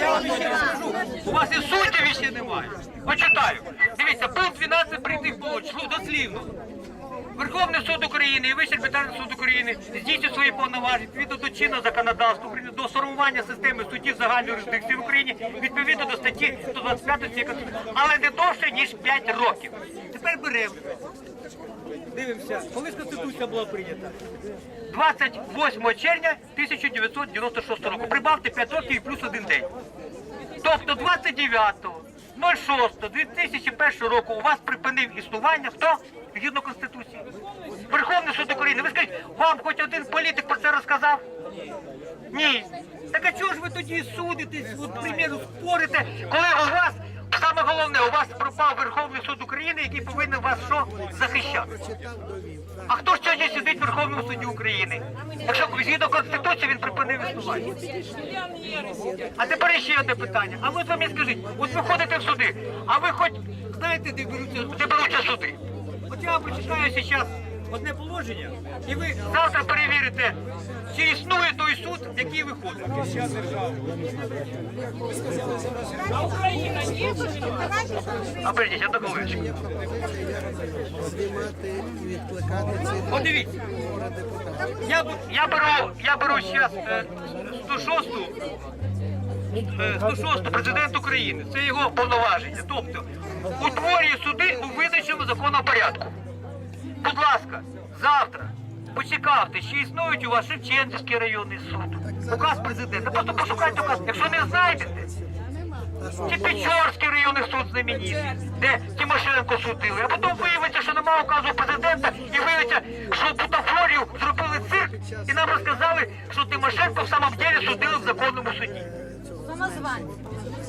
Я вам ще скажу, у вас і суддів ще немає. Почитаю. Дивіться, пункт 12 прийти положень, дослівно. Верховний суд України і Вищий арбітражний суд України здійснює свої повноваження відповідно до чинного законодавства до сформування системи судів загальної юрисдикції в Україні відповідно до статті 125 Конституції, але не довше ніж 5 років. Тепер беремо. Дивимося, коли Конституція була прийнята? 28 червня 1996 року. Прибавте 5 років і плюс один день. Тобто 29.06.2001 року у вас припинив існування хто? Згідно Конституції. Верховний суд України. Ви скажіть, вам хоч один політик про це розказав? Ні. Так а чого ж ви тоді судитесь, от, приміру, спорите, коли у вас, саме головне, у вас пропав Верховний суд України, який повинен вас що? Захищати. А хто ж сьогодні сидить в Верховному суді України? Якщо згідно Конституції він припинив існування. А тепер ще одне питання. А ви ви мені скажіть, от ви ходите в суди, а ви хоч знаєте, де беруться, де беруться суди? От я прочитаю зараз одне положення, і ви завтра перевірите, чи існує той суд, який ви ходите. А прийдіть, одну хвилиночку. знімати і відкликати ці От дивіться. Я, я беру, я беру зараз 106 е, 106 президент України. Це його повноваження. Тобто утворює суди у визначеному законному порядку. Будь ласка, завтра почекайте, чи існують у вас Шевченківський районний суд, указ президента. Просто пошукайте указ. Якщо не знайдете, чи Печорський районний суд знаменитий, де Тимошенко судили, а потім виявиться, що немає указу президента, і виявиться, що бутафорію зробили цирк, і нам розказали, що Тимошенко в самом деле судили в законному суді.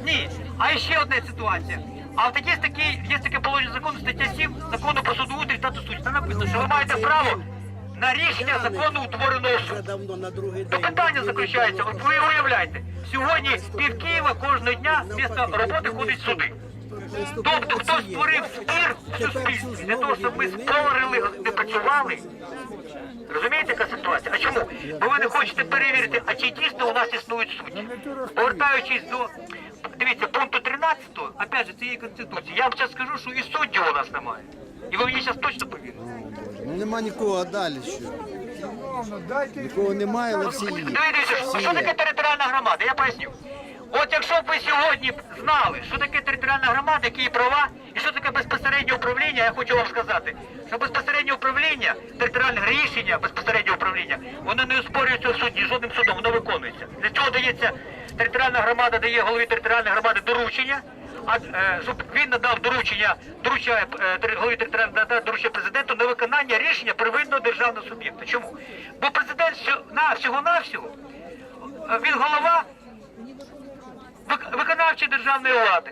Ні. А ще одна ситуація. А от є таке, є таке положення закону, стаття 7 закону про судоустрій та судді. Там написано, що ви маєте право на рішення закону утвореного суду. То питання заключається, от ви уявляєте, сьогодні пів Києва кожного дня місто роботи ходить суди. Тобто хтось створив спір в суспільстві для того, щоб ми спорили, не працювали. Розумієте, яка ситуація? А чому? Бо ви не хочете перевірити, а чи дійсно у нас існують судді? Повертаючись до дивіться, пункту 13, опять же, цієї конституції, я вам зараз скажу, що і суддів у нас немає. І ви мені зараз точно повірите. Ну, Нема нікого а далі що. Нікого немає, але всі є. Дивіться, що таке територіальна громада? Я поясню. От якщо б ви сьогодні знали, що таке територіальна громада, які її права, і що таке безпосереднє управління, я хочу вам сказати, що безпосереднє управління, територіальне рішення безпосереднього управління, воно не оспорюється в суді, жодним судом, воно виконується. Для цього дається територіальна громада, дає голові територіальної громади доручення, а е, щоб він надав доручення, доручає е, голові територіальної надав доручення президенту на виконання рішення первинного державного суб'єкта. Чому? Бо президент всього навсього він голова виконавчої державної влади.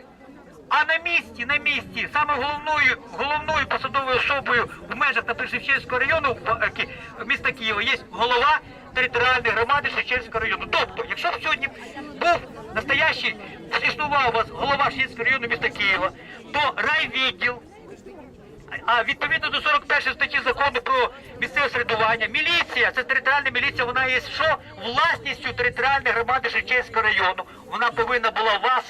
А на місці, на місці, саме головною, головною посадовою особою в межах наприклад, Шевченського району е, міста Києва є голова територіальної громади Шевченського району. Тобто, якщо б сьогодні був настоящий, існував у вас голова Шевченського району міста Києва, то райвідділ, а відповідно до 41 статті закону про місцеве середування, міліція, це територіальна міліція, вона є що? Власністю територіальної громади Шевченського району. Вона повинна була вас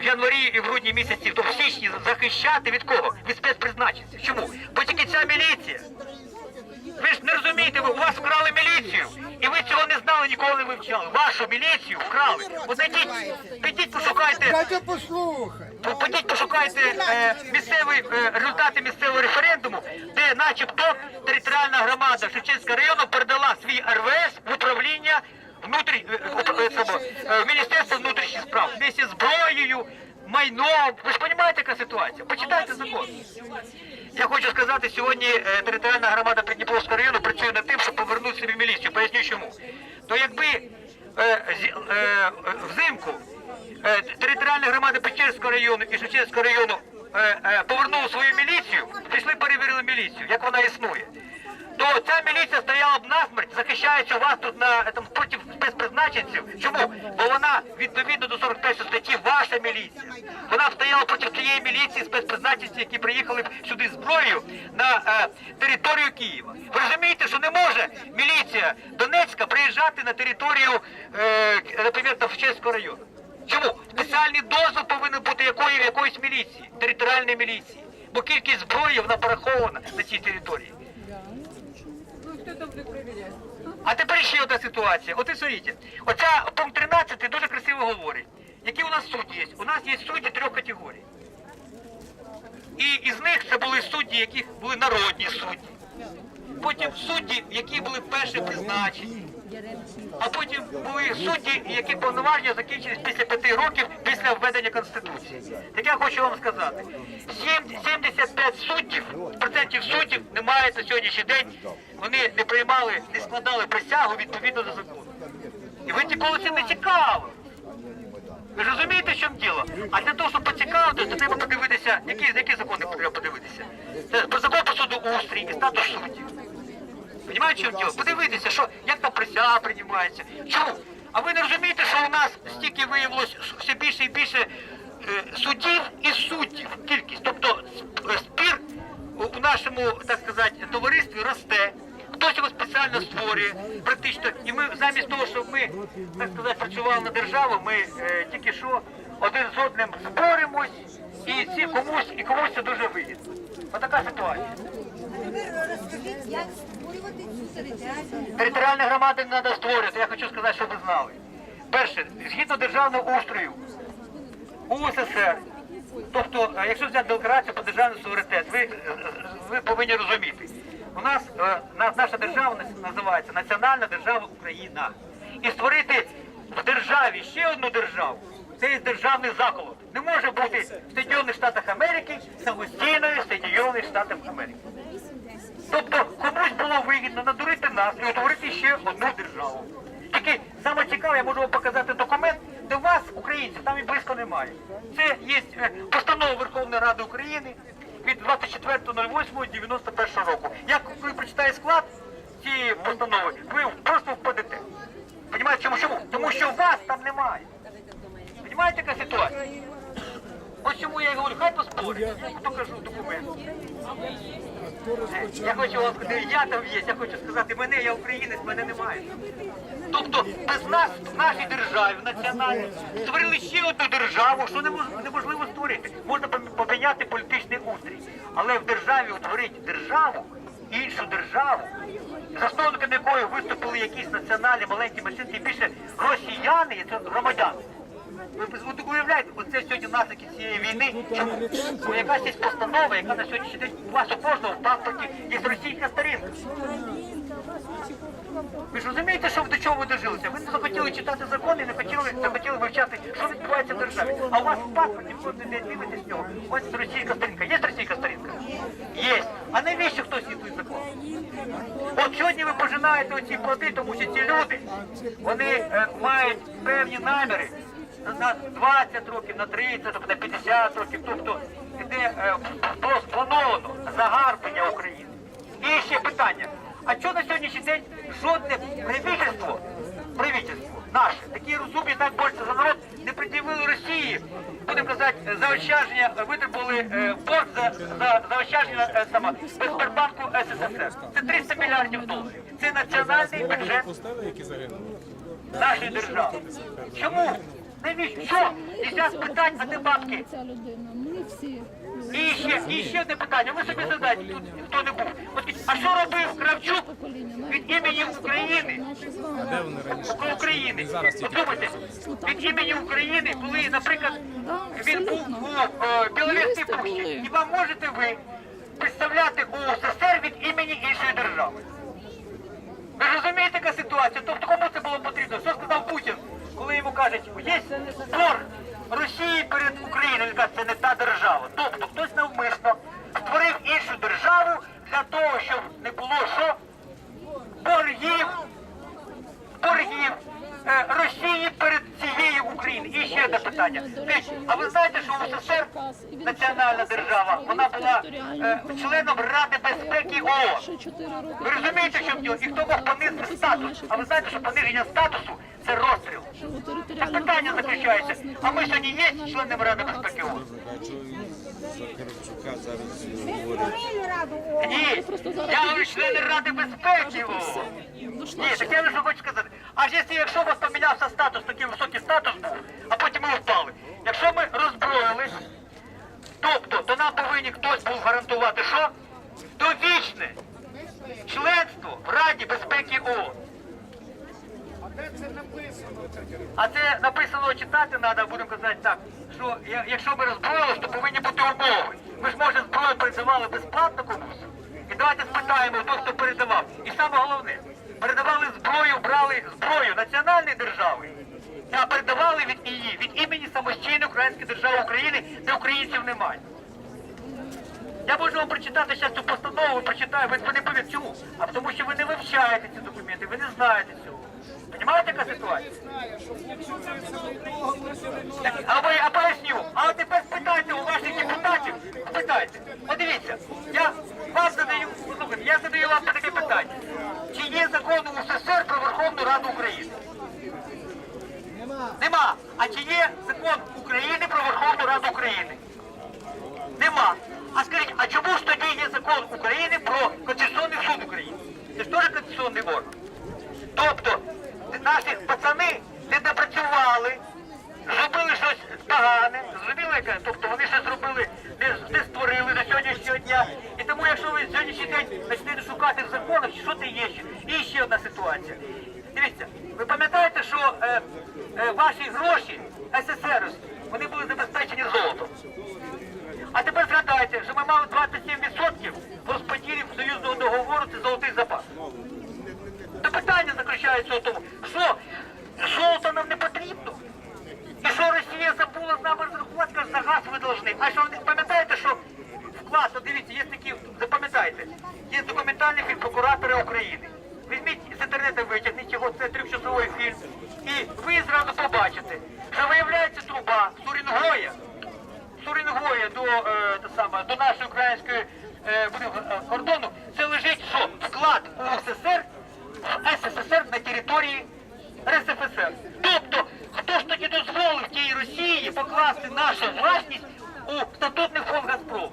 в январі і в грудні місяці, то в січні захищати від кого? Від спецпризначенців. Чому? Бо тільки ця міліція. Ви ж не розумієте, ви у вас вкрали міліцію, і ви цього не знали, ніколи не вивчали. Вашу міліцію вкрали. Подійдіть, ідіть, підіть, пошукайте. Дайте послухай. По- Підіть пошукайте е, місцевий е, результати місцевого референдуму, де начебто територіальна громада Шевченського району передала свій РВС в управління внутрі, е, е, е, е, е, в Міністерство внутрішніх справ вместе зброєю, майном. Ви ж розумієте, яка ситуація? Почитайте закон. Я хочу сказати, сьогодні е, територіальна громада Придніпровського району працює над тим, щоб повернути собі міліцію. Поясню чому. То якби е, е, взимку е, територіальна громада Печерського району і Шевченського району повернули свою міліцію, пішли перевірили міліцію, як вона існує. То ця міліція стояла б насмерть, захищаючи вас тут на этом, проти спецпризначенців. Чому? Бо вона відповідно до 41 статті ваша міліція. Вона стояла проти тієї міліції спецпризначенців, які приїхали сюди зброєю на е, територію Києва. Ви розумієте, що не може міліція Донецька приїжджати на територію, е, наприклад, Тавчевського району. Чому? Спеціальний дозвіл повинен бути якої, якоїсь міліції, територіальної міліції. Бо кількість зброї вона порахована на цій території. А тепер ще одна ситуація. От і оця пункт 13 дуже красиво говорить. Які у нас судді є? У нас є судді трьох категорій. І із них це були судді, які були народні судді. Потім судді, які були перші призначені. А потім були судді, які повноваження закінчились після п'яти років після введення Конституції. Так я хочу вам сказати, 75 суддів, процентів суддів не мають на сьогоднішній день, вони не приймали, не складали присягу відповідно до закону. І ви ніколи цим не цікаво. Ви ж розумієте, в чому діло? А для того, щоб поцікавитися, то треба подивитися, які, які закони треба подивитися. Це закон про судоустрій і статус суддів. Понімаєте, що діло? Подивитися, що, як там присяга приймається. Чому? А ви не розумієте, що у нас стільки виявилось все більше і більше е, суддів і суддів кількість. Тобто е, спір у нашому, так сказати, товаристві росте. Хтось його спеціально створює, практично. І ми замість того, щоб ми, так сказати, працювали на державу, ми е, тільки що один з одним зборемось, і ці комусь, і комусь це дуже вигідно. Отака ситуація. Територіальну Територіальні громади не треба створювати. Я хочу сказати, щоб ви знали. Перше, згідно державного устрою УССР, тобто, е, якщо взяти декларацію про державний суверенітет, ви, е, ви повинні розуміти. У нас е, наша держава називається Національна держава Україна. І створити в державі ще одну державу. Це є державний заколот. Не може бути в Соєдинених Штатах Америки самостійною Соєдинених Штатів Америки. Тобто комусь було вигідно надурити нас і утворити ще одну державу. Тільки саме цікаве, я можу вам показати документ, де вас, українців, там і близько немає. Це є е, постанова Верховної Ради України від 24.08.91 року. Як ви прочитаєте склад цієї постанови, ви просто впадете. Понімаєте, чому? Тому що вас там немає. Понімаєте, яка ситуація? Ось чому я говорю, хай поспорять, я покажу документ. Я хочу вам сказати, я там є, я хочу сказати, мене, я українець, мене немає. Тобто без нас в нашій державі, в національній, створили ще одну державу, що неможливо створити. Можна пом- поміняти політичний устрій. Але в державі утворити державу, іншу державу, засновниками якої виступили якісь національні маленькі меншинки, і більше росіяни, це громадяни. Ви от уявляєте, оце сьогодні наслідки цієї війни. Чому? Якась є постанова, яка на сьогоднішній день у вас у кожного в паспорті є російська сторінка. Ви ж розумієте, що до чого ви дожилися? Ви не захотіли читати закони, не хотіли, не хотіли вивчати, що відбувається в державі. А у вас в паспорті кожен день дивитесь нього. Ось російська сторінка. Є російська сторінка? Є. А навіщо хтось цитує закон? От сьогодні ви пожинаєте оці плоди, тому що ці люди, вони е, мають певні наміри на 20 років, на 30 на 50 років, тобто іде е, було сплановано загарбання України. І ще питання. А чого на сьогоднішній день жодне правительство, правительство наше, такі розумні, так борються за народ, не пред'явили Росії, будемо казати, заощадження, витребували е, борг за, за заощадження е, сама Безбербанку СССР. Це 300 мільярдів доларів. Це національний бюджет нашої держави. Чому? Навіщо? Що? І зараз питань, а де бабки? ця людина. Ми всі І ще, і ще одне питання. Ви собі задайте, тут хто не був. От, а що робив Кравчук від імені України? Наші з вами Про України. Подумайте, від імені України, коли, наприклад, він був у е, Біловірській пущі. Хіба можете ви представляти УССР від імені іншої держави? Ви розумієте, яка ситуація? Тобто кому це було потрібно? Що сказав Путін, коли йому кажуть, є борг Росії перед Україною, він каже, це не та держава. Тобто хтось навмисно створив іншу державу для того, щоб не було що боргів, боргів е, Росії перед цією Україною. І ще одне питання. А ви знаєте, що УССР, національна держава, вона була е, членом Ради безпеки ООН. Ви розумієте, що в нього? І хто мог понизити статус? А ви знаєте, що пониження статусу це розстріл. Територіальна питання заключається. А ми сьогодні є членами Ради безпеки. ООН? Ні, я говорю члени Ради безпеки. ООН. Ну, Ні, наше. так я лише хочу сказати. Аж якщо, якщо у вас помінявся статус, такий високий статус був, а потім ми впали. Якщо ми роззброїлись, тобто, то нам повинні хтось був гарантувати, що? Довічне членство в Раді безпеки ООН. А це написано читати треба, будемо казати так, що якщо ми роззброїлись, то повинні бути умови. Ми ж може зброю передавали безплатно комусь. І давайте спитаємо хто хто передавав. І саме головне, передавали зброю, брали зброю національної держави, а передавали від її, від імені самостійної української держави України, де українців немає. Я можу вам прочитати зараз цю постанову, прочитаю, ви не повірите чому. А тому що ви не вивчаєте ці документи, ви не знаєте цього. Понімаєте, яка ситуація? Так, а ви, а поясню, а от тепер спитайте у ваших депутатів, спитайте. Подивіться, я вам задаю, послухайте, я задаю вам таке питання. Чи є закон у СССР про Верховну Раду України? Нема. А чи є закон України про Верховну Раду України? Нема. А скажіть, а чому ж тоді є закон України про Конституційний суд України? Це ж теж конституційний орган. Тобто наші пацани не допрацювали, зробили щось погане, яке? Тобто вони щось зробили, не, не створили до сьогоднішнього дня. І тому, якщо ви сьогоднішній день почнете шукати в законах, що це є ще. І ще одна ситуація. Дивіться, ви пам'ятаєте, що е, е, ваші гроші СССР, вони були забезпечені золотом. А тепер згадайте, що ми мали 27% розподілів союзного договору, це золотий запас. Та питання заключається у тому, що золото нам не потрібно. І що Росія забула з нами розрахувати, каже, за газ ви должны. А що ви пам'ятаєте, що вклад, от дивіться, є такі, запам'ятайте, є документальний фільм прокуратора України. Візьміть з інтернету витягніть його, це трьохчасовий фільм. І ви зразу побачите, що виявляється труба Сурінгоя, Сурінгоя до, е, до нашої української е, е, кордону, це лежить що? Вклад у СССР, в СССР на території РСФСР. Тобто, хто ж тоді дозволив тій Росії покласти нашу власність у статутний фонд Газпрому?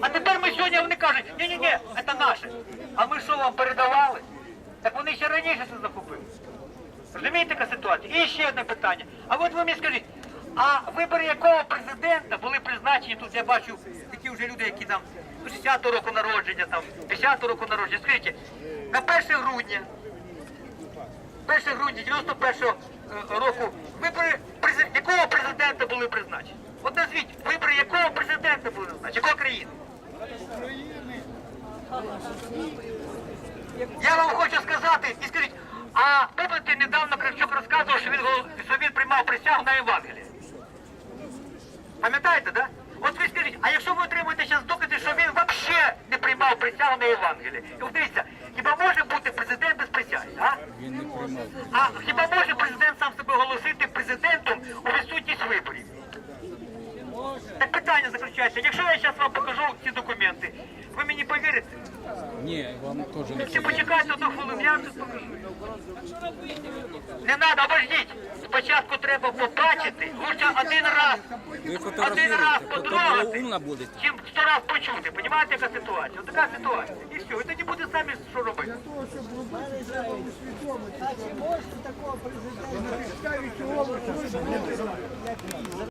А тепер ми сьогодні вони кажуть, ні-ні-ні, це наше. А ми що вам передавали? Так вони ще раніше це захопили. Розумієте, яка ситуація? І ще одне питання. А от ви мені скажіть, а вибори якого президента були призначені тут, я бачу такі вже люди, які там 60-го року народження, там 50-го року народження. Скажіть, на 1 грудня, 1 грудня 91-го е, року вибори якого президента були призначені? От назвіть, вибори якого президента були призначені? Якої країни? Я вам хочу сказати і скажіть, а пам'ятаєте, недавно Кравчук розказував, що він, що він приймав присягу на Євангелії. Пам'ятаєте, да? От ви скажіть, а якщо ви отримуєте зараз докази, що він взагалі не приймав присягу на Євангелії? І от дивіться, хіба може бути президент без присяги, а? Він не приймав. А хіба може президент сам себе оголосити президентом у відсутність виборів? Так питання заключається, якщо я зараз вам покажу ці документи, ви мені повірите? Ні, вам теж не Чи почекайте одну хвилину, я вам покажу. Не треба, обождіть. Спочатку треба побачити, лучше один раз, один раз потрогати, будете. чим сто раз почути. Понімаєте, яка ситуація? Така ситуація. І все, і тоді буде самі що робити.